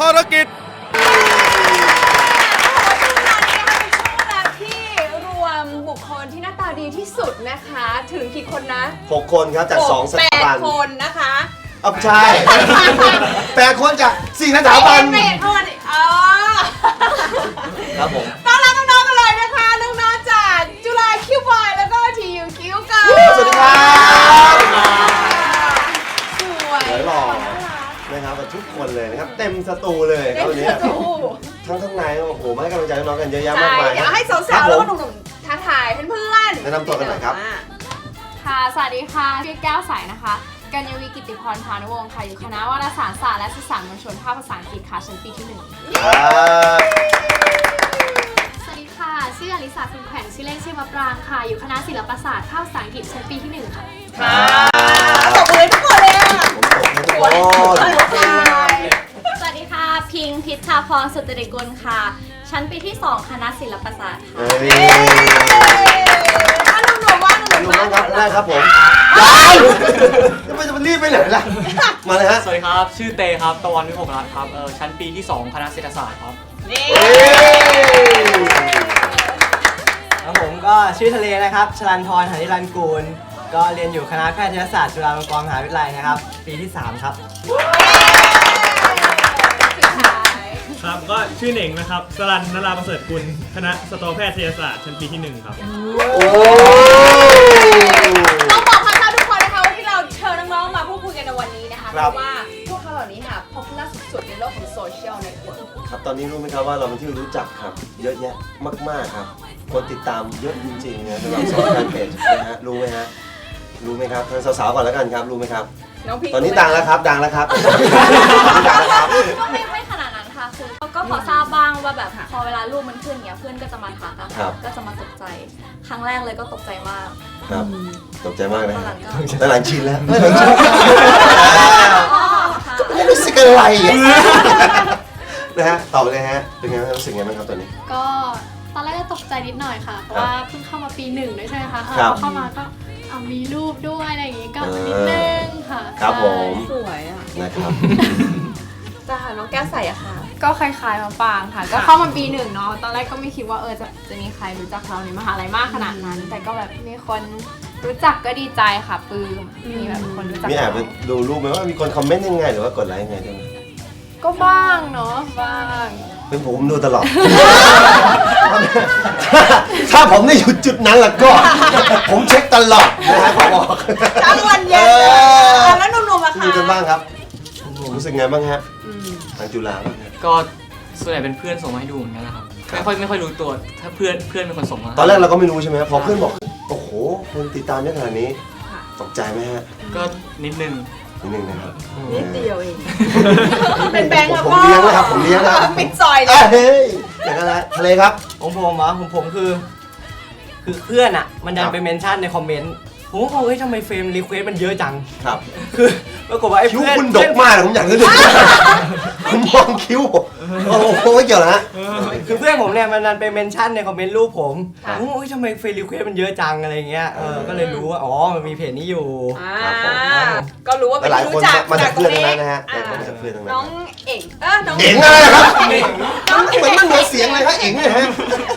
ภารกิจที่รวมบุคคลที่หน้าตาดีที่สุดนะคะ ถึงกี่คนนะหกคนครับจากสองสแปถาดบันคนนะคะอ้าวใช่แปดคนจากสี่สถาบัน แปดคนอ๋อครับผม ต้อนรับน้องๆกันเลยนะคะ น้องๆจากจุฬาคิวบอยแล้วก็ทียูคิวกัน สวัสดีครับ สวย สวยหล่อ น่ารัก นะครับ ทุกคนเลยนะครับ เต็มสตูเลยคเต็รับมวันนี้สตูทั้งข้างในโอ้โหมาให้กำลังใจน้องๆกันเยอะแยะใช่มากมายเดี๋ยวให้ครัสาวๆผแล้วมก็หนุ่มๆท้าทายเพื่อนๆแนะนำตัวกันหน่อยครับ ค่ะ สวัสดีค่ะ ชื่อแก้วใสนะคะ กัญญวีกิติพรพานุวงศ์ค่ะ อยู่คณะวารสารศาสตร์และสื่อสารมวลชนภาคภาษาอังกฤษค่ะ ชั้นปีที่หนึ่งครับสวัสดีค่ะ ชื่ออลิสาสุนแขวนชื่อเล่นชื่อมะปรางค่ะ อยู่คณะศิลปศาสตร์ภาคภาษาอังกฤษชั้นปีที่หนึ่งค่ะ ค่ะตบมือให้ทุกคนเลยอะผม พิงพิชชาพรสุตริกุลค่ะ ชั้นปีที่ 2 คณะศิลปศาสตร์ค่ะเฮ้ยถ้าหนุ่มๆว่าหนุ่มดูๆว่าน้องครับแรกครับผมได้ทำไมจะมารีบไปไหนล่ะ มาเลยฮะสวัสดีครับ ชื่อเตครับ ตะวันวิภพรัตน์ครับ เออชั้นปีที่ 2 คณะเศรษฐศาสตร์ครับนี่เอ้ยครับผมก็ชื่อทะเลนะครับชลันทรหานิรันดร์กูล ก็เรียนอยู่คณะแพทยศาสตร์จุฬาลงกรณ์มหาวิทยาลัยนะครับ ปีที่ 3 ครับ ครับก็ชื่อเหน่งนะครับสรันนราประเสริฐกุลคณะสตอแพทยศาสตร์ชั้นปีที่หนึ่งครับ โอ้ต้องบอกพวกเราทุกคนนะคะว่าที่เราเชิญน้องๆมาพูดคุยกันในวันนี้นะคะเพราะว่าพวกเขาเหล่านี้ค่ะพอพูล่าสุดๆในโลกของโซเชียลเน็ตเวิร์กครับตอนนี้รู้ไหมครับว่าเราเป็นที่รู้จักครับ เยอะแยะมาก ๆ ครับ คนติดตามเยอะจริงๆนะสำหรับโซเชียลเพจนะฮะรู้ไหมฮะรู้ไหมครับทางสาวๆก่อนแล้วกันครับรู้ไหมครับ น้องพิงตอนนี้ดังแล้วครับดังแล้วครับ ดังแล้วครับ ก็ไม่ไม่ ก็พอทราบบ้างว่าแบบพอเวลารูปมันขึ้นเนี้ยเพื่อนก็จะมาทักอะครัค่ะบ ก็จะมาตกใจ ครั้งแรกเลยก็ตกใจมาก ครับตกใจมากนะตอนหฮะลังก็ แต่หลังชินแล้วไม่หลังชินอ๋อค่ะไม่รู้สึกอะไรอะนะฮะตอบเลยฮะเป็นไงบ้างรู้สึกไงบ้างครับตอนนี้ ก็ตอนแรกก็ตกใจนิดหน่อยค่ะ เพราะว่าเพิ่งเข้ามาปีหนึ่งด้วยใช่ไหมคะเออครับพอเข้ามาก็เอามีรูปด้วยอะไรอย่างงี้ก็เออนิดนึงค่ะครับใช่ผม สวยอะนะครับ จ้าน้องแก้วใสอะค่ะ ก็คล้ายๆมาปางค่ะ ก็เข้ามาปีหนึ่งเนาะ ตอนแรกก็ไม่คิดว่าเออจะจะมีใครรู้จักเราในมหาลัยมากขนาดนั้น แต่ก็แบบมีคนรู้จักก็ดีใจค่ะปลื้มมีแบบคนรู้จักมีแอบไปเราดูรูปไหมว่ามีคนคอมเมนต์ยังไงหรือว่ากดไลค์ยังไงด้วยไหมก็บ้างเนาะบ้าง เป็นผมดูตลอด ถ้าถ้าผมได้อยู่จุดนั้นล่ะก็ ผมเช็คตลอดนะฮะผมบอกทั้งวันเย็นเลยอออะแล้วหนุ่มๆอะมีคะกันบ้างครับ รู้สึกไงบ้างฮะ ทางจุฬาบ้างฮะก็ส่วนใหญ่เป็นเพื่อนส่งมาให้ดูเหมือนกันนะครับ ไม่ค่อยไม่ค่อยรู้ตัวถ้าเพื่อนเพื่อนเป็นคนส่งมาตอนแรกเราก็ไม่รู้ใช่ไหมฮะพอเพื่อนบอก โอ้โหคนติดตามเยอะขนาดนี้ตกใจไหมฮะก็นิดนึงนิดนึงนะครับ นิดเดียวเอง เป็นแบงค์แล้วผมก็เลี้ยงนะครับผมเลี้ยงนะครับปิดซอยเอ้เลยยเฮ้ยอย่างนั้นแหละทะเลครับ ของผมเหรอของผมคือ คือเพื่อนอะ มันดัคนรับ ไปเมนชั่นในคอมเมนต์ ผมก็บอกเฮ้ยทำไมเฟรมรีเควสมันเยอะจัง ครับคือปรากฏว่าไอ้คิ้วเพื่อนคุณดกมากเลยผมอยากจะดูผมมองคิ้วโอ้โหไม่เกี่ยวนะฮะคือเพื่อนผมเนี่ยมันดันไปเมนชั่นในคอมเมนต์รูปผมครับผมบอกเฮ้ยทำไมเฟรมรีเควสมันเยอะจังอะไรเงี้ยเออก็เลยรู้ว่าอ๋อมันมีเพจนี้อยู่ อ่าครับผมก็รู้ว่าเป็นหลายที่คนรู้จักมาจากตรงเพื่อนทั้งนั้นนะฮะอ่ามาจากเพื่อนทั้งนั้นน้องเอ๋งเออน้องเอ๋งอะไรนะครับน้องเหมือนมันเหมือนเสียงเลยครับเอ๋งเนี่ยฮะ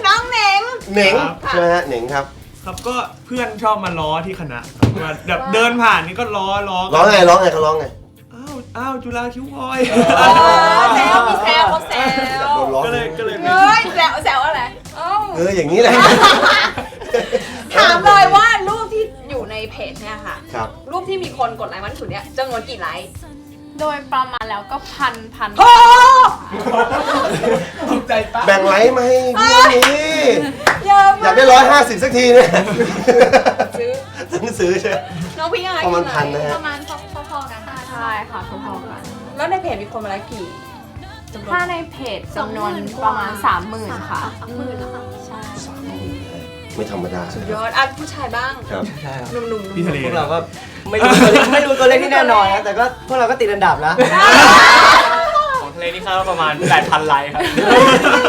น้องเหน่งเหน่งใช่ไหมฮะเหน่งครับ ครับก็เพื่อนชอบมาล้อที่คณะครับว่าแบบเดินผ่านนี่ก็ล้อล้อร้องไงร้องไงเขาร้องไงอ้าวอ้าวจุฬาคิ้วพลอยอ๋อแซวมีแซวเขาแซอยากวโดนร้องก็เลยก็เลยเฮ้ยแซวแซวอะไรเอ้าเอออย่างนี้แหละถามเลยว่ารูปที่อยู่ในเพจเนี่ยค่ะ ครับ รูปที่มีคนกดไลค์มากที่สุดเนี่ยจำนวนกี่ไลค์ โดยประมาณแล้วก็พันพันโอ้แบ่งไลค์มาให้พี่นี่เยอะอยามากกได้ร้อยห้าสิบสักทีเนี่ยซื้อหนังสือใช่ไหม น้องพี่ยังไงประมาณพันนะปฮะระมาณพอๆกันใช่ค่ะพอๆกัน แล้วในเพจมีคนมาไลค์กี่จำนวนถ้าในเพจจำนวนประมาณสามหมื่นค่ะสามหมื่นแล้วค่ะ ใช่ ไม่ธรรมดายอดอะผู้ชายบ้างครับ ใช่ครับหนุ่มๆพี่ทะเลพวกเราก็ไม่รู้ตัวเลขไม่รู้ตัวเลขที่แน่นอนนะแต่ก็พวกเราก็ติดอันดับนะของทะเลนี่คาดว่าประมาณ 8,000 ไลค์ครับ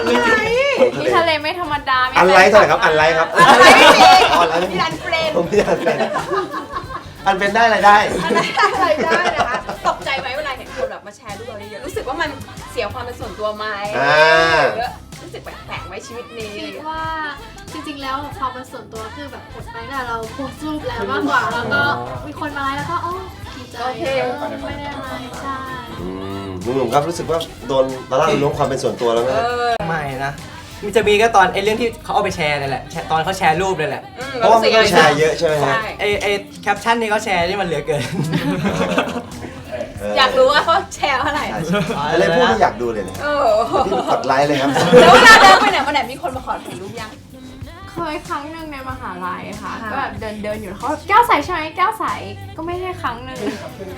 นี่ทะเลไม่ธรรมดามีอันไลค์เท่าไหร่ครับอันไลค์ครับอะไรไม่มีอ๋ออันไลค์ไม่มี มีรันเฟรมผมไม่อยากเป็นอันเป็นได้อะไรได้อะไรได้นะคะตกใจไหมเวลาเห็นคนแบบมาแชร์รูปเราเยอะๆรู้สึกว่ามันเสียสียความเป็นส่วนตัวไหมอ่า หรือรู้สึกแปลกๆไหมชีวิตนี้คิดว่าจ ริงๆ แล้วความเป็นส่วนตัวคือแบบกดไปแต่เราโพสต์รูปแล้วมากกว่าแล้วก็มีคนมาไลค์แล้วก็โอ้ดีใจโอเคเออไม่ได้อะไรใช่อืมหนุ่มๆครับรู้สึกว่าโดนละลายล้วงความเป็นส่วนตัวแล้วไหมเออไม่นะมันจะมีก็ตอนไอ้เรื่องที่เขาเอาไปแชร์นี่แหละแชร์ตอนเขาแชร์รูปเลยแหละอืมเพราะว่ามันต้องแชร์เยอะใช่ไหมฮะ ใช่ ไอ้ไอ้แคปชั่นที่เขาแชร์นี่มันเหลือเกินเอยากรู้ว่าเขาแชร์เท่าไหร่ ใช่ใช่อะไรพวกที่อยากดูเลยนะเออ พี่กดไลค์เลยครับ แล้วเวลาเดินไปไหนมาไหนมีคนมาขอถ่ายรูปยัง เคยครั้งหนึ่งในมหาลัยค่ะ ค่ะ ก็แบบเดินเดินอยู่แล้วเขาแก้วใสใช่ไหมแก้วใสก็ไม่ใช่ครั้งหนึ่ง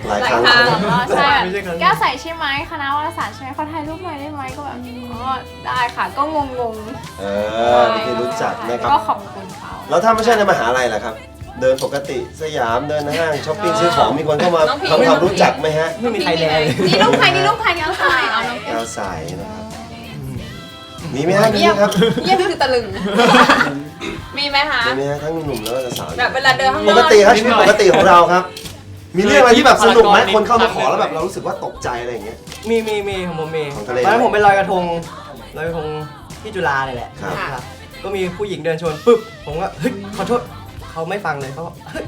หลายครั้งหลายครั้งอ๋อใช่ไม่ใช่ครั้งแก้วใสใช่ไหมคณะวารสารใช่ไหมเขาถ่ายรูปหน่อยได้ไหมก็แบบอ๋อได้ค่ะ ก็งงงเออนี่คือรู้จักนะครับ ก็ขอบคุณเขาแล้วถ้าไม่ใช่ในมหาลัยล่ะครับ เดินปกติสยามเดินห้างช้อปปิ้งซื้อของมีคนเข้ามาน้องพี ทำความรู้จักไหมฮะไม่มีใครแลเลยนี่รูปใครนี่รูปใครนี่รูปใครเอาน้องแก้วใสนะครับมีไหมฮะมีเยี่ยไหมมครับ เยี่ยมคือตะลึงมี ไหมคะมีไหมฮะทั้งหนุ่มๆแล้วก็สาวๆแบบเวลาเดินข้างนปอกกติครับชีวิตปกติของเราครับ มีเรื่องอะไรที่แบบสนุกไหมคนเข้ามาขอแล้วแบบเรารู้สึกว่าตกใจอะไรอย่างเงี้ย มีมีมีของผมมีของทะเลตอนนั้นผมไปลอยกระทงลอยกระทงที่จุฬาเลยแหละครับครับก็มีผู้หญิงเดินชนปุ๊บผมก็เฮ้ยขอโทษเขาไม่ฟังเลยเขาบอกเฮ้ย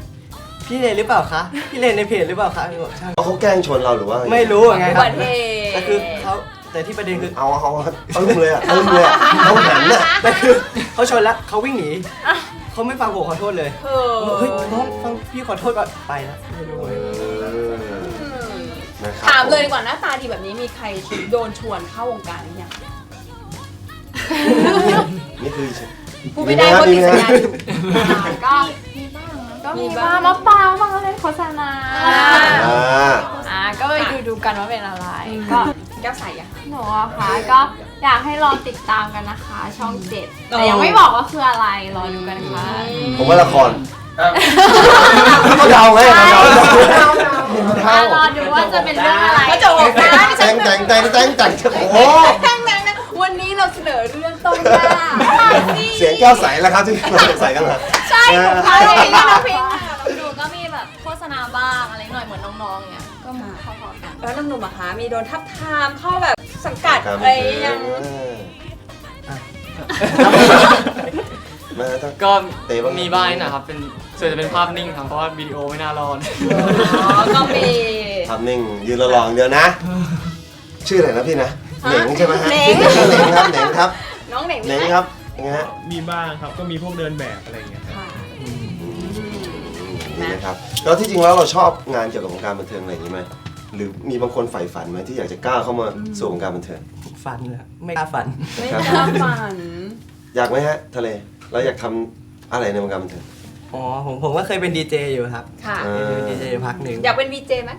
พี่เลนหรือเปล่าคะพี่เลนในเพจหรือเปล่าคะผมบอกใช่เขาแกล้งชนเราหรือว่างงไม่รู้ยังไงอุครับับติเหตุแต่คือเขา แต่ที่ประเด็นคือเอาเอาเอาเอาลืมเลยอะเอาลืมเลยอะเอาหันน่ะแต่คือเขาชนแล้วเขาวิ่งหนีเขาไม่ฟังผมขอโทษเลยเออเฮ้ยน้องฟังพี่ขอโทษก่อนไปแล้วไม่รู้เลยเออนะครับถามเลยดีกว่าหน้าตาดีแบบนี้มีใครโดนชวนเข้าวงการหรือยังนี่คือพูดไม่ได้เพราะติดสัญญาอยู่ก็มีบ้างก็มีมีบ้าบ้างงมะปรางบ้างอะไรโฆษณาอ่าอ่าอ่าก็ไปดูดูกันว่าเป็นอะไรก็ แก้วใสอะหนูอะค่ะก็อยากให้รอติดตามกันนะคะ ช่องเจ็ดโอ้แต่ยังไม่บอกว่าคืออะไรรอดูกันค่ะผมว่าละครเขาเดาไงเขาเดาเดาเดารอดูว่าจะเป็นเรื่องอะไรก็จะบอกนะดิแต่ฉังนแต่งแต่งแต่งแต่งโอ้โหแต่งแต่งนะวันนี้เราเสนอเรื่องต้นหน้าเสียงแก้วใสแล้วครับที่เราสงสัยกันเหรอใช่ของเขาน้องพิงค์น้องพิง มอะคะมีโดนทับทามเข้าแบบสังกัดอะไรยังมาต้องก็เตะบ้าง มีบ้างนิดหนะครับ เป็นส่วนจะเป็นภาพนิ่งครับเพราะว่าวิดีโอไม่น่ารอด อ๋อก็มี ทำนิ่งยืนระลองเดียวนะ ชื่ออะไรนะพี่นะฮะเหน่งใช่ไหมฮะเหน่ง เหน่งครับเหน่งครับน้องเหน่งเหน่งครับยังไงฮะ มีบ้างครับ ก็มีพวกเดินแบบอะไรอย่างเงี้ยครับ ค่ะนี่นะครับแล้วที่จริงแล้วเราชอบงานเกี่ยวกับวงการบันเทิงอะไรอย่างนี้ไหม หรือมีบางคนใฝ่ฝันไหมที่อยากจะก้าวเข้ามาสู่วงการบันเทิงฟันเลยไม่กล้าฟัน ไม่กล้าฝัน อยากไหมฮะ ทะเลเราอยากทำอะไรในวงการบันเทิง อ๋อผมผมก็เคยเป็นดีเจอยู่ครับค่ะเออเป็นดีเจอยู่พักหนึ่งอยากเป็นวีเจไหม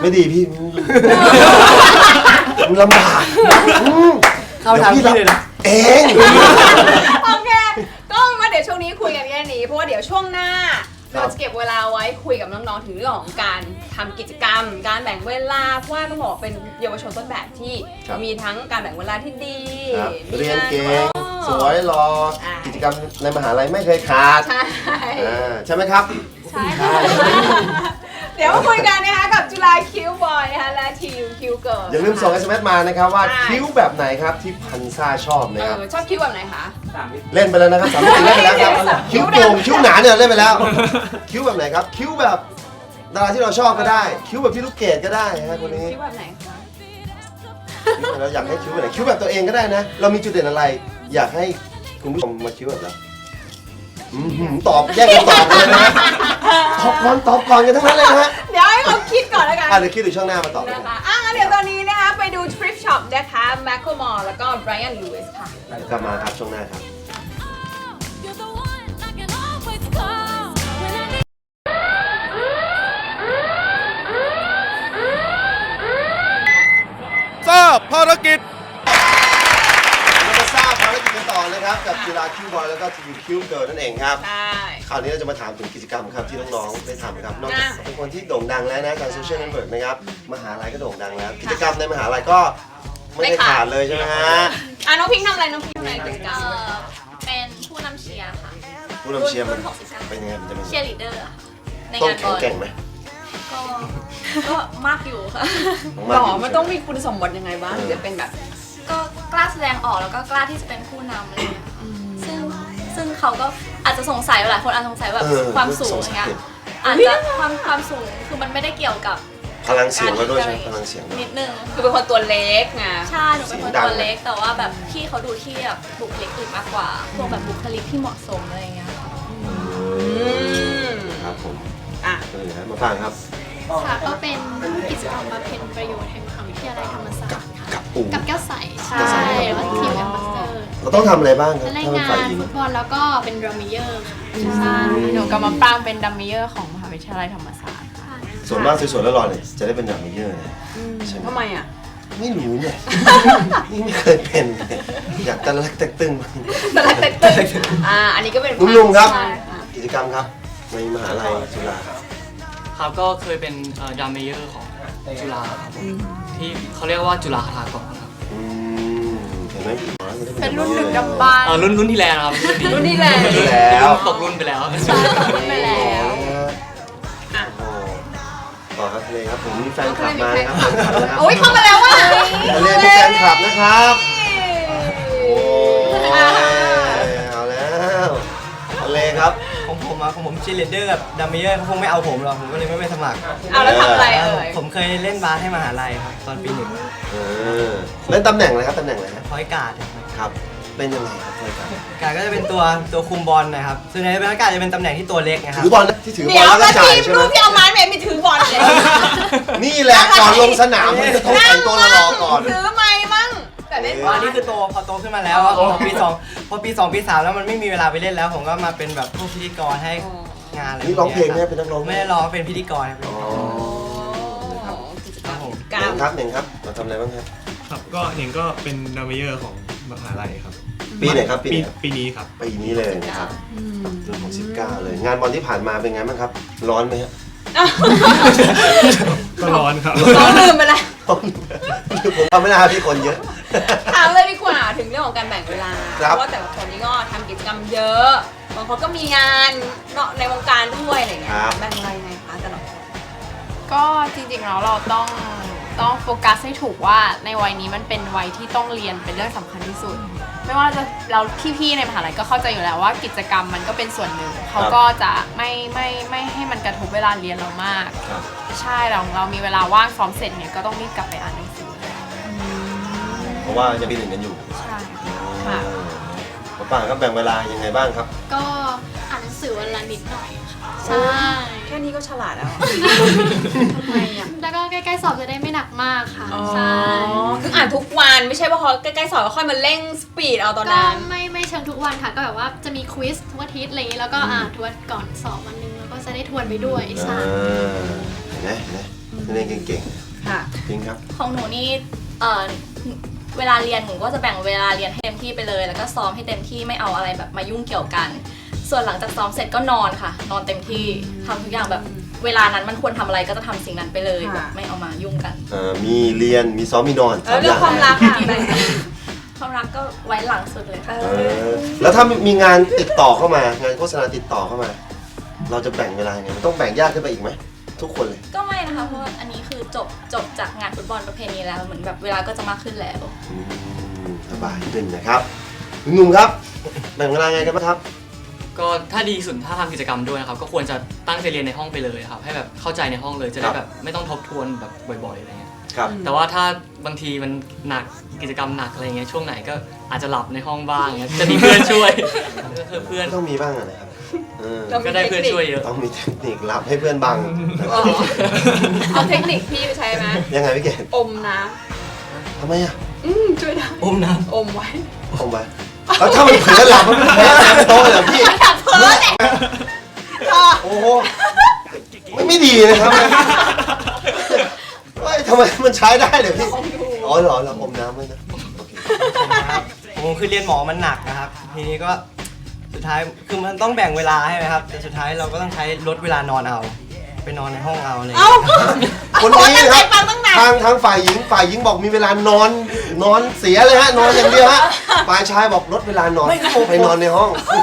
ไม่ดีพี่มันลำบากอืม เข้าทางพี่เลยนะ เองโอเค ก็มาเดี๋ยวช่วงนี้คุยกันแค่นี้ เพราะว่าเดี๋ยวช่วงหน้า เราจะเก็บเวลาไว้คุยกับน้องๆถึงเรื่องของการทำกิจกรรม การแบ่งเวลาเพราะว่าต้องบอกว่าเป็นเยาวชนต้นแบบที่ครับ มีทั้งการแบ่งเวลาที่ดีครับมีเรียนเก่งานสวยรอ อ่า กิจกรรมในมหาลัยไม่เคยขาดใช่ อ่าใช่ไหมครับ ใช่ค่ะ เดี๋ยวมาคุยกันนะคะกับจุฬาคิวบอยนะคะและทีมคิวเกิร์ล อย่าลืมส่ง SMS มานะครับว่าใช่ คิ้วแบบไหนครับที่พันซ่าชอบนะครับเออชอบคิวแบบไหนคะเล่นไปแล้วนะครับสามมิติเล่นไปแล้วครับคิ้คิ้ววโก่งดำคิ้วหนาเนี่ยเล่นไปแล้ว คิ้วแบบไหนครับ คิ้วแบบดาราที่เราชอบก็ได้ คิ้วแบบพี่ลูกเกดก็ได้ฮะคนนี้คิวแบบไหนคะคิ้วเราอยากให้คิ้วแบบไหนคิ้วแบบตัวเองก็ได้นะ เรามีจุดเด่นอะไร อยากให้คุณผู้ชมมาคิ้วแบบเราอื้อหือตอบแยกกันตอบเลยนะ ตอบก่อนตอบก่อนกันทั้งนั้นเลยนะฮะเดี๋ยวให้เขาคิดก่อนแล้วกัน อะเดี๋ยวคิดถึงช่วงหน้ามาตอบกันะนคะอะงั้นเดี๋ยวตอนนี้นะคะ ไปดู Trip Shop นะคะ m a c o m o r แล้วก็ Brian Lewis ค่ะกลับมาครับช่วงหน้าครับ You're the one I can always call when I need ทราบภารกิจเรามาทราบภารกิจกั นต่อนะครับกับกีฬาคิวบอลแล้วก็ทีมคิวเกิร์ลนั่นเองครับ ใช่ คราวนี้เราจะมาถามถึงกิจกรรมครับที่น้องๆได้ทำครับนอกจากอะเป็นคนที่โด่งดังแล้วนะทางโซเชียลเน็ตเวิร์กนะครับมหาลัยก็โด่งดังแล้ว กิจกรรมในมหาลัยก็ไม่ได้ขาดเลยใช่ไหมฮะอะน้องพิงค์ทำอะไรน้องพิงค์ทำอะไรกิจกรรมเป็นผู้นำเชียร์ค่ะ ผู้นำเชียร์มันเป็นยังไงมันจะเป็นเชียร์ลีดเดอร์ในต้องงานบแข็องลแกร่งไหม ก็ก็มากอยู่ค่ะ หรอมันต้องมีคุณสมบัติยังไงบ้างถึงจะเป็นแบบ ก็กล้าแสดงออกแล้วก็กล้าที่จะเป็นผู้นำอะไรอย่างเงี้ยค่ะซึ่งซึ่งเขาก็อาจจะสงสัยหลายคนอาจจะสงสัยแบบเออความสูงสองย่างสัยเงี้ยอาจจะความความสูงคือมันไม่ได้เกี่ยวกับพลังเสียงก็ด้วยใช่ไหมพลังเสียงนิดนึง คือเป็นคนตัวเล็กไง ใช่หนูเป็นคนตัวเล็กแต่ว่าแบบพี่เขาดูที่แบบบุคลิกอื่นมากกว่า พวกแบบบุคลิกที่เหมาะสมอะไรอย่างเงี้ยค่ะอืมครับผมอะ เออนะมาฟังครับ ค่ะก็เป็นกิจกรรมบำเพ็ญประโยชน์แห่งมหาวิทยาลัยธรรมศาสตร์ ค่ะกับปู่กับแก้วใสใช่แก้วใสแล้วก็ทีมแอมบาสเตอร์เราต้องทำอะไรบ้างครับและรายถ้าเป็นงาฝ่ายนหญิงฟุตบอลแล้วก็เป็นดรัมเมเยอร์ค่ะใช่หนูกับมะปรางเป็นดัมเมเยอร์ของมหาวิทยาลัยธรรมศาสตร์ค่ะส่วนมากสวยๆแล้วหล่อเนี่ยจะได้เป็นแบบนี้เยอะเลยใช่ไหมทำไมอะ ไม่รู้เนี่ย นี่ไม่เคยเป็นเลยอยากตะลักตะตึงบ้างแต่ละแต่ตึ้งอ่า อันนี้ก็เป็นคุณลุงครับ ใช่ค่ะกิจกรรมครับในมหาลัยจุฬาครับ ครับก็เคยเป็นดัมเมเยอร์ของจุฬาครับผม ที่เขาเรียกว่าจุฬาคาถากรครับอืมเห็นไหมเป็นรุ่นดึกดำบรรพ์เออรุ่นรุ่นที่แล้วนะครับรุ่นที่แล้ว รุ่นที่แล้วตกรุ่นไปแล้วรุ่นไปแล้วอะโอ้โหต่อครับทะเลครับผมมีแฟนคลับมานะครับโอ้ยเข้ามาแล้วว่ะ ทะเลมีแฟนคลับนะครับ โอ้ มอะของผมชีเลดเดอร์กับดัมเมเยอร์เขาคงไม่เอาผมหรอกผมก็เลยไม่ไปสมัครเอาแล้วทำอะไรเอ่ยผมเคยเล่นบาสให้มหาลัยครับตอนปีหนึ่งเออเล่นตำแหน่งอะไรครับตำแหน่งอะไรฮะพอยการ์ดครับ เป็นยังไงครับรายการการดก็จะเป็นตัวตัวคุมบอลนะครับส่วนใหญ่เป็นการดจะเป็นตำแหน่งที่ตัวเล็กนะครับถือบอลนะที่ถือบอเดี๋ลยวแล้วก็มาจ่าทียมใช่ไหมรูปที่เอาไม้เมย์มีถือบอลเลยนี่แหละก่อนลงสนามมันจะต้องแต่งตัวรอๆก่อน ถือไม้มั่งแต่ เล่นบอ๋ออลนี่คือโตพอโตขึ้นมาแล้วอะพอปีสองพอปีสองปีสามแล้วมันไม่มีเวลาไปเล่นแล้ว ผมก็มาเป็นแบบพวกพิธีกรให้งานอะไรนี่ร้องเพลงไหมเป็นนักร้องไหมไม่ได้ร้องเป็นพิธีกรครับอ๋อนะครับกิจกรรมเน่งครับเน่งครับเราทำอะไรบ้างครับ ครับก็เน่งก็เป็นดัมเมเยอร์ของมหาลัยครับ ปีไหนครับปีไหนปีนี้ครับ ปีนี้เลยนะครับรุ่นของ19เลย งานบอลที่ผ่านมาเป็นไงบ้างครับ ร้อนไหมฮะก็ร้อนครับน้องลืมไปแล้วผมทำไม่ได้พี่คนเยอะ ถามเลยดีกว่าถึงเรื่องของการแบ่งเวลาครัเพบราะว่าแต่ละคนนี้ก็ทำกิจกรรมเยอะบางคนก็มีงานเนาะในวงการด้วยอะไรเงี้ยครับ แบ่งอะไรไงคะแต่ละคนก็จริงๆแล้วเราต้องต้องโฟกัสให้ถูกว่าในวัยนี้มันเป็นวัยที่ต้องเรียนเป็นเรื่องสำคัญที่สุด ไม่ว่าจะเราพี่ๆในมหาลัยก็เข้าใจอยู่แล้วว่ากิจกรรมมันก็เป็นส่วนหนึ่งเขาก็จะไม่ไม่ไม่ให้มันกระทบเวลาเรียนเรามาก ครับ ใช่เราเรามีเวลาว่างซ้อมเสร็จเนี่ยก็ต้องรีบกลับไปอ่านหนังสือเพ ราะว่ายังปีหนึ่งกันอยู่ใช่ค่ะป้าป่าครับแบ่งเวลายังไงบ้างครับ ก็อ่านหนังสือวันละนิดหน่อยค่ะใช่ แค่นี้ก็ฉลาดแล้ว ทำไมอะแล้วก็ใกล้ๆสอบจะได้ไม่หนักมากค่ะ ใช่คืออ่านทุกวันไม่ใช่ว่าพอใกล้ๆสอบก็ค่อยมาเร่งสปีดเอาตอนก็นั้น ไม่ไม่เชิงทุกวันค่ะ ก็แบบว่าจะมีควิสทุกอาทิตย์อะไรอย่างนี้แล้วก็อ่านทุกวันก่อนสอบวันหนึงแล้วก็จะได้ทวนไปด้วยใช่อ่าเห็นไหมเห็นไหมเรียนเก่งค่ะ ๆจริงครับ ของหนูนี่เอ่อ เวลาเรียนหนูก็จะแบ่งเวลาเรียนให้เต็มที่ไปเลย แล้วก็ซ้อมให้เต็มที่ไม่เอาอะไรแบบมายุ่งเกี่ยวกัน ส่วนหลังจากซ้อมเสร็จก็นอนค่ะ นอนเต็มที่ทำทุกอย่างแบบเวลานั้นมันควรทำอะไรก็จะทำสิ่งนั้นไปเลยค่ะ แบบไม่เอามายุ่งกันเอ่อมีเรียนมีซ้อมมีนอนเออเรื่องความรักค่ะแบ่งความรักก็ไว้หลังสุดเลยค่ะ เออแล้วถ้ามีงานติดต่อเข้ามางานโฆษณาติดต่อเข้ามา เราจะแบ่งเวลายังไงมันต้องแบ่งยากขึ้นไปอีกไหมทุกคนเลย ก็ไม่นะ คะเพราะว่าอันนี้คือจบจบจากงานฟุตบอลประเพณีแล้วเหมือนแบบเวลาก็จะมากขึ้นแล้ว อืมสบายขึ้นนะครับคุณหนุ่มครับแบ่งเวลาไงกันบ้างครับ ก็ถ้าดีสุดถ้าทำกิจกรรมด้วยนะครับ ก็ควรจะตั้งใจเรียนในห้องไปเลยครับ ให้แบบเข้าใจในห้องเลยจะครัได้บแบบไม่ต้องทบทวนแบบบ่อยๆอะไรเงี้ยครับ แต่ว่าถ้าบางทีมันหนักกิจกรรมหนักอะไรเงี้ยช่วงไหนก็อาจจะหลับในห้องบ้างเงี้ยจะมีเพื่อนช่วยก็คือเพื่อน ต้องมีบ้างอะนะครับ เออเราก็ได้เพื่อนช่วยเยอะ ต้องมีเทคนิครับให้เพื่อนบังอ๋อเอาเทคนิคพี่ไปใช้ไหมยังไงพี่เกดอมน้ทำไมอะำอืมช่วยได้อมน้อมไว้ผมไปแล้วถ้ามันเผลอหลับมันไม่แพ้น้ำโต๊ะเลยเหรอพี่อยากเพ้อแหละโอ้โหไม่ไม่ดีนะครับเฮ้ยทำไมมันใช้ได้เลยพี่ อ๋อเหรอเราอมน้ำไว้นะโอเคำนะครับผมคือเรียนหมอมันหนักนะครับ ทีนี้ก็ สุดท้ายคือมันต้องแบ่งเวลาใช่ไหมครับแต่สุดท้ายเราก็ต้องใช้ลดเวลานอนเอา ไปนอนในห้องเอาเลย เอ้าคนนี้นะครับตั้งใจฟังตั้งนานทางทางฝ่ายหญิงฝ่ายหญิงบอกมีเวลานอนนอนเสียเลยฮะนอนอย่างเดียวฮะฝ่ายชายบอกลดเวลานอนไม่ครับผม ไปนอนในห้องโอ้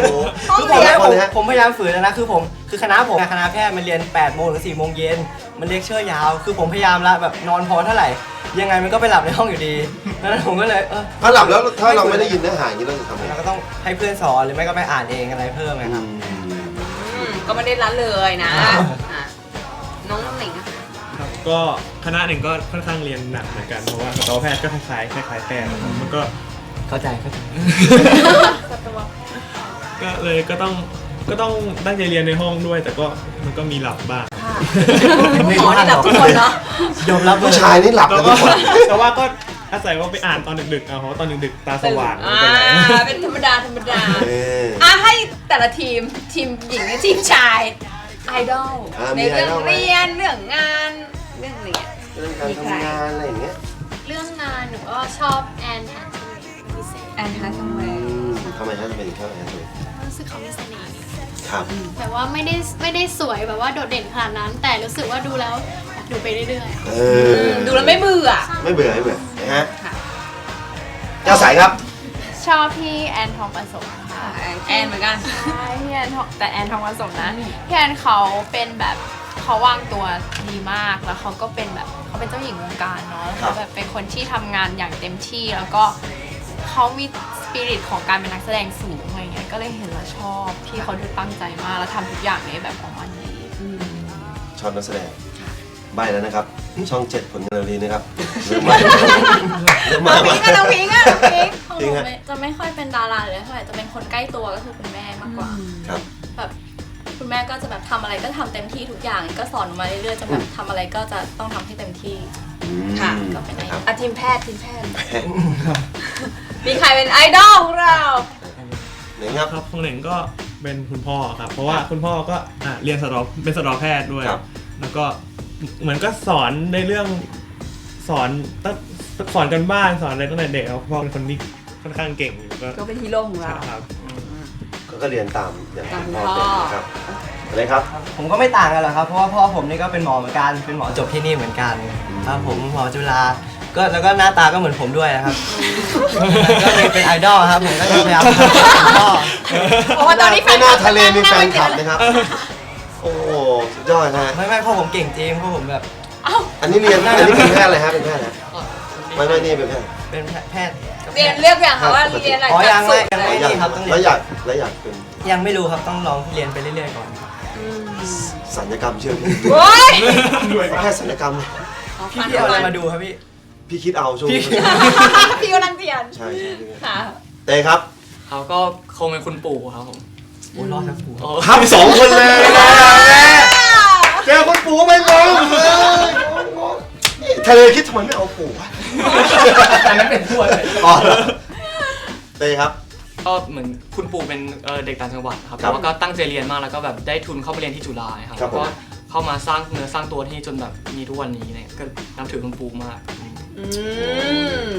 โห คือผมหลายผคนมเลยฮะผมพยายามฝืนแล้วนะคือผมคือคณะผมคณะแพทย์มันเรียน8โมงถึง4โมงเย็นมันเลคเชอร์ยาว คือผมพยายามละแบบนอนพอเท่าไหร่ ยังไงมันก็ไปหลับในห้องอยู่ดีดังนั้นผมก็เลยเออถ้าหลับแล้วถ้าเราไม่ได้ยินเนื้อหาอย่างนี้เราจะทำไงเราก็ต้องให้เพื่อนสอนหรือไม่ก็ไปอ่านเองอะไรเพิ่มไงอืครับมอืมก็ไม่ได้ละเลยนะอ่าอะน้องน้ำหนิงอะครับก็คณะหนึ่งก็ค่อนข้างเรียนหนักเหมือนกันเพราะว่าสัตวแพทย์ก็คล้ายๆคล้ายๆแพทย์นะครับมันก็เข้าใจเข้าใจ ก็เลยก็ต้อง ก็ต้องตั้งใจเรียนในห้องด้วย แต่ก็มันก็มีหลับบ้างไม่หมอนี่หลับทุกคนเนาะ ยอมรับเลผู้ยชายนี่หลับแล้กัวนก็ทุกคน แต่ว่าก็อาศัยว่าไปอ่านตอนดึกๆเอาเพราะว่าตอนดึกๆตาสว่างอ่าไม่เป็นไรเป็นธรรมดาธรรมดา เออ อะให้แต่ละทีมทีมหญิงและทีมชายไอดอลอ่าในมีเรื่อง idol ไหม เรียนเรื่องงานเรื่องอะไรเงี้ยเรื่องการทำงานอะไรอย่างเงี้ยเรื่องงานหนูก็ชอบแอนแฮทเทอร์พิเศษแอนฮาร์ทเวอืย์ม ทำไมฮะทำไมถึงชอบอย่างนั้นเลยรู้สึกเขามีเสน่ห์ครับแต่ว่าไม่ได้ไม่ได้สวยแบบว่าโดดเด่นขนาดนั้น แต่รู้สึกว่าดูแล้วอยากดูไปเรื่อยๆเออดูแล้วไม่เบื่อ ไม่เบื่อไม่เบื่อนะฮะค่ะ เจ้าสายครับชอบพี่แอนทองผสมค่ะแอนเหมือนกัน ใช่พี่แอนทองแต่แอนทองผสมนะพี่แอนเขาเป็นแบบเขาวางตัวดีมากแล้วเขาก็เป็นแบบเขาเป็นเจ้าหญิงวงการเนาะแล้วครัเขาบแบบเป็นคนที่ทำงานอย่างเต็มที่แล้วก็เขามีส ปิริตของการเป็นนักแสดงสูงอะไรเงี้ยก็เลยเห็นแล้วชอบพี่เขาดูตั้งใจมากแล้วทำทุกอย่างในแบบของมันดีชอบนักแสดงใบแล้วนะครับ ช่องเจ็ดผลงานเราดีนะครับเริ่มมาเริ่มมาน้องพิงค์อะน้องพิงค์อะน้องพิงค์ของจริหงนูฮะไม่จะไม่ค่อยเป็นดาราเลยเท่าไหร่จะเป็นคนใกล้ตัวก็คือคุณแม่มากกว่า ครับ แบบคุณแม่ก็จะแบบทำอะไรก็ทำเต็มที่ทุกอย่าง ก็สอนหนูมาเรื่อยๆจนแบบทำอะไรก็จะต้องทำให้เต็มที่ อืมค่ะนะครับอะทีมแพทย์ทีมแพทย์ มีใครเป็นไอดอลของเรา หนึ่งครับ ครับของหนึ่งก็เป็นคุณพ่อครับ เพราะว่าคุณพ่อก็อะเรียนสัตวเป็นสัตวแพทย์ด้วย ครับ แล้วก็เหมือนก็สอนในเรื่องสอนตั้งสอนกันบ้านสอนอะไรตั้งแต่เด็กครับพ่อเป็นคนที่ค่อนข้างเก่งอยู่ก็ก็เป็นฮีโร่ของเราครับ ก็เรียนตามอย่างตามคุณพ่อพ่อเป็นนะครับอะไรครับ ผมก็ไม่ต่างกันหรอกครับ เพราะว่าพ่อผมนี่ก็เป็นหมอเหมือนกัน เป็นหมอจบที่นี่เหมือนกัน ครับผมหมอจุฬา ก็แล้วก็หน้าตาก็เหมือนผมด้วยนะครับ ก็เลยเป็นไอดอลครับผมก็จะพยายามทำให้เหมือนพ่อเพราะว่าตอนนี้แฟไม่นน่าคลับทะเลมีแฟนคลับนั่งนะครับ โอ้โหสุดยอดนะฮะไม่ไม่พ่อผมเก่งจริงพ่อผมแบบอันนี้เรียนอันนี้เป็นแพทย์อะไรฮะเป็นแพทย์นะไม่ไม่นี่เป็นแพทย์เป็นแพทย์เรียนเลือกอย่างค่ะว่าเรียนอะไรอ๋อยังสุไม่ดยังไม่แล้วอยากนี่ครับต้องเรียนแล้วอยากแล้วอยากเป็นยังไม่รู้ครับต้องลองเรียนไปเรื่อยๆก่อน สัญญกรรมเชื่อพี่โอ้ยแพทย์สัญญกรรม พี่พี่เอาอะไรมาดูครับพี่ พี่คิดเอาช่วงพี่นี้พี่กำลังเรียนใช่ใช่พี่ค่ะ เต้ครับเขาก็คงเป็นคุณปู่ครับผมโอ้ยรอดครับปู่โอ้ครับสองคนเลยนะเจอคนปู่ไม่งงเลยทะเลคิดทำไมไม่เอาปู่วะอันนั้นเป็นทวดเลยอ๋อเหรอเต้ครับ ก็เหมือนคุณปู่เป็นเอ่อเด็กต่างจังหวัดครับครับแต่ว่าก็ตั้งใจเรียนมากแล้วก็แบบได้ทุนเข้าไปเรียนที่จุฬาครับครับผมก็เข้ามาสร้างเนื้อสร้างตัวที่จนแบบมีทุกวันนี้เนี่ยก็นับถือคุณปู่มาก อืม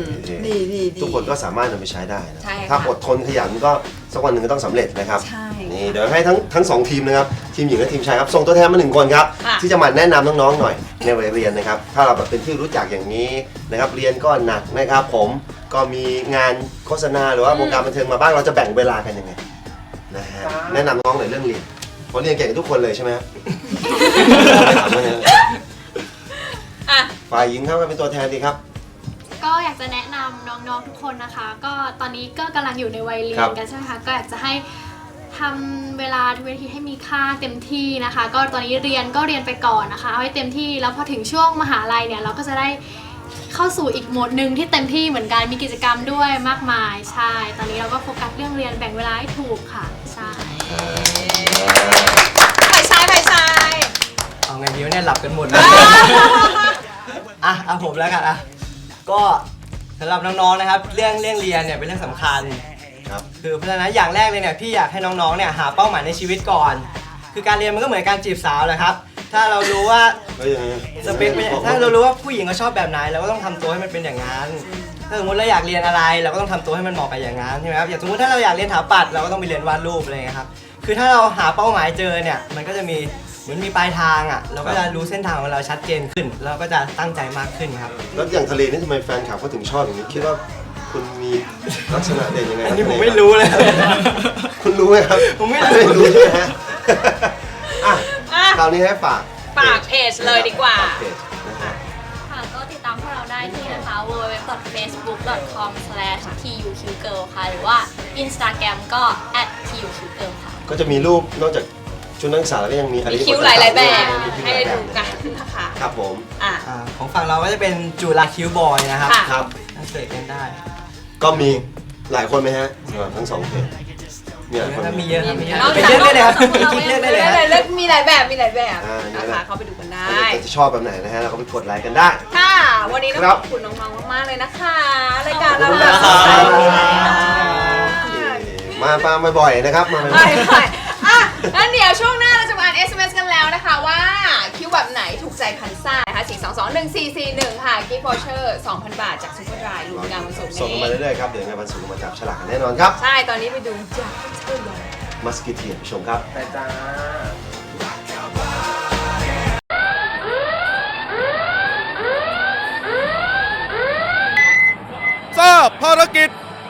ดีดีดีทุกคนก็สามารถนำไปใช้ได้นะใช่ค่ะถ้าอดทนขยันก็สักวันหนึ่งก็ต้องสำเร็จนะครับใช่นี่เดี๋ยวให้ทั้งทั้งสองทีมนะครับทีมหญิงและทีมชายครับส่งตัวแทนมาหนึ่งคนครับค่ะ ที่จะมาแนะนำน้องๆหน่อยในวัยเรียนนะครับ ถ้าเราแบบเป็นที่รู้จักอย่างนี้นะครับเรียนก็หนักนะครับผมก็มีงานโฆษณาหรือว่าวงการบันเทิงมาบ้างเราจะแบ่งเวลากันยังไงนะฮะแนะนำน้องหน่อยเรื่องเรียนเพราะเรียนเก่งกันทุกคนเลยใช่ไหมครับอะ ฝ่ายหญิงครับก็เป็นตัวแทนดีครับ ก็อยากจะแนะนำน้องๆทุกคนนะคะ ก็ตอนนี้ก็กำลังอยู่ในวัยเรียครันบ กันใช่ไหมคะก็อยากจะให้ทำเวลาทุกเวทีให้มีค่าเต็มที่นะคะ ก็ตอนนี้เรียนก็เรียนไปก่อนนะคะเอาให้เต็มที่แล้วพอถึงช่วงมหาลัยเนี่ยเราก็จะได้เข้าสู่อีกโหมดหนึ่งที่เต็มที่เหมือนกันมีกิจกรรมด้วยมากมายใช่ ตอนนี้เราก็โฟกัสเรื่องเรียนแบ่งเวลาให้ถูกค่ะใช่ ฝ่ายชายฝ่ายชาย เอาไงดีวะเนี่ยหลับกันหมดเลย อะเอาผมแล้วกันอะก็สำหรับน้องๆนะครับ เรื่องเรื่องเรียนเนี่ยเป็นเรื่องสำคัญ ครับ คือเพราะฉะนั้นอย่างแรกเลยเนี่ยพี่อยากให้น้องๆเนี่ยหาเป้าหมายในชีวิตก่อน คือการเรียนมันก็เหมือนการจีบสาวแหละครับ ถ้าเรารู้ว่าเฮ้ยยังไงสเปคเป็นถ้าเรารู้ว่าผู้หญิงเขาชอบแบบไหนเราก็ต้องทำตัวให้มันเป็นอย่างนั้น ถ้าสมมติเราอยากเรียนอะไร เราก็ต้องทำตัวให้มันเหมาะกับอย่างนั้นใช่ไหมครับอย่างสมมติถ้าเราอยากเรียนถาปัดเราก็ต้องไปเรียนวาดรูปอะไรอย่างเงี้ยครับคือถ้าเราหาเป้าหมายเจอเนี่ยมันก็จะมี เหมือนมีปลายทางอะ เราก็จะรู้เส้นทางของเราชัดเจนขึ้น เราก็จะตั้งใจมากขึ้นครับ แล้วอย่างทะเลนี่ทำไมแฟนคลับเขาถึงชอบอย่างนี้คิดว่าคุณมีลักษณะเด่นยังไงอันนี้คผบมไม่รู้เลยครับคุณรู้ไหมครับผมไม่รู้ รู้ใช่ไหมฮะอะอะคราวนี้ให้ฝากฝากเพจเลยดีกว่า ฝเพจนะครับ ค่ะก็ติดตามพวกเราได้ที่นะคะ www.facebook.com/tuqgirl ค่ะ หรือว่า Instagram ก็ @tuqgirl ค่ะ ก็จะมีรูปนอกจาก ชุดนักศึกษาแล้วก็ยังมีอะไรมีที่คิ้วหลายๆแบบมีคิ้วให้หลายแบดูบกันนะคะครับผมอะ อ่าของฝั่งเราก็จะเป็นจุฬาคิวบอยนะครับค่ะ ครับน่าเสิร์ชกันได้ก็มีหลายคนไหมฮะสำหรับทั้งสองเพจมีหลายคนไหมีเยอะครับมีเยอะนอกไปจากเลือกได้เลยครับคลิกเลือกได้เลยได้ครับเลยเลือกมีหลายแบบมีหลายแบบอ่าเยนะอะคะนะเข้าไปดูกันได้แล้วจะชอบแบบไหนนะฮะเราก็ไปกดไลค์กันได้ ค่ะ วันนี้ต้องครัขบอบคุณน้องๆมากๆเลยนะคะรายการเราขอบคุณแบบมากครับ สดใสมากมามาบ่อยๆนะครับมาบ่ไปอยไปอะ งั้นเดี๋ยวช่วงหน้าเราจะมาอ่าน SMS กันแล้วนะคะว่า คิวแบบไหนถูกใจพันซ่านะคะ4 2 2 1 4 4 1 ค่ะกิฟต์วอเชอร์ 2,000 บาทจากซุปเปอร์ดรายลุ้นงานวันศุกร์ๆส่งกันมานี้ เรื่อยๆครับ เดี๋ยวในวันศุกร์มาจับฉลากกันแน่นอนครับ ใช่ ตอนนี้ไปดูจากเธอเลยมัสกิเทียนผู้ชมครับ ไปจ้า ทราบภารกิจ